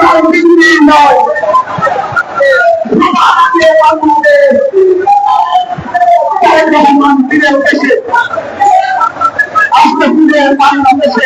আর বিক্রি নয় বাংলাদেশ এসে ফিরে বাংলাদেশে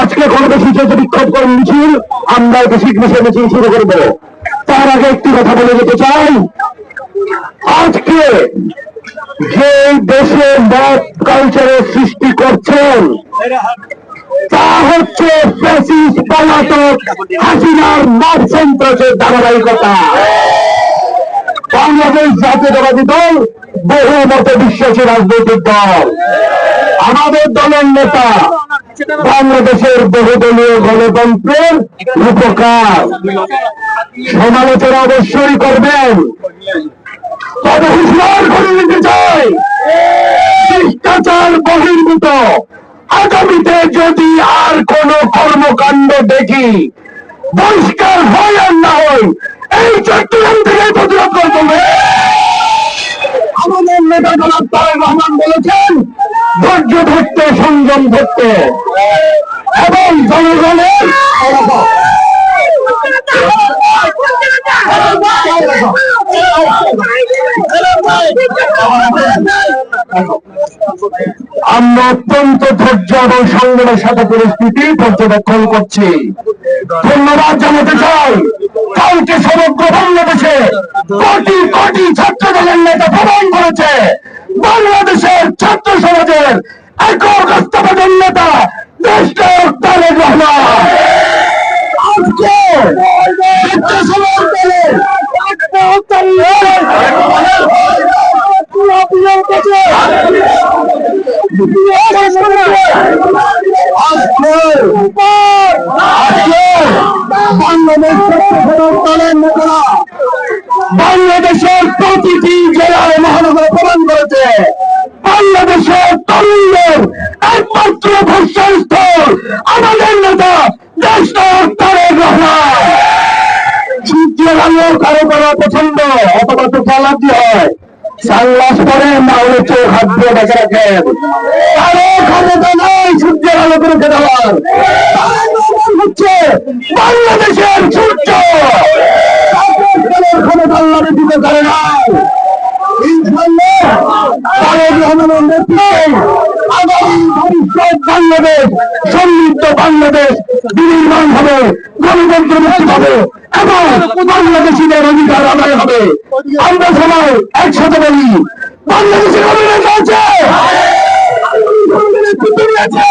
আজকে কর্মসূচি বিক্ষোভ করে মিছিল আমরা একটা শীঘ্র মিছিল শুরু করব তার আগে একটি কথা বলে যেতে চাই। আজকে যে দেশে মত কালচারের সৃষ্টি করছেন, তা হচ্ছে হাসিনার মত সন্ত্রাসের ধারাবাহিকতা। বাংলাদেশ জাতীয়তাবাদী দল বহু মতে বিশ্বাসী রাজনৈতিক দল। আমাদের দলের নেতা বাংলাদেশের বহুদলীয় গণতন্ত্রের উপকার সমালোচনা অবশ্যই করবেন। তবে হুঁশিয়ার করে দিতে চাই। শিষ্টাচার বহির্ভূত। আগামীতে যদি আর কোন কর্মকাণ্ড দেখি, বহিষ্কার হয় আর না হয় এই চট্টগ্রাম থেকে প্রতিরোধ করতে হবে আমাদের নেতা জনাব তারেক রহমান বলেছেন, ধৈর্য ধরতে সংযম ধরতে। এবং জনগণের আমরা অত্যন্ত ধৈর্য এবং সংযমের সাথে পরিস্থিতি পর্যবেক্ষণ করছি। ধন্যবাদ জানাতে চাই। সমগ্র বাংলাদেশে কোটি কোটি ছাত্র দলের নেতা প্রমাণ করেছে। বাংলাদেশের ছাত্র সমাজের একক রাষ্ট্রপতির নেতা আজকে বাংলাদেশের প্রতিটি জেলায় মহানগরে প্রমাণ করেছে। বাংলাদেশের তরুণদের একমাত্র ভরসার স্থল আমাদের নেতা কারও কারও পছন্দ, অথবা তো অ্যালার্জি হয়। না চোখ সূর্যের আলো করে দেওয়ার বাংলাদেশের সূর্য! ক্ষমতা আল্লাহ দিতে পারে না। বাংলাদেশ সমৃদ্ধ বাংলাদেশ বিনির্মাণ হবে গণতন্ত্র মুক্তি হবে এবং বাংলাদেশিদের অধিকার আদায় হবে। আমরা সবাই একসাথে বলি বাংলাদেশের অভিনয় আছে। আছে।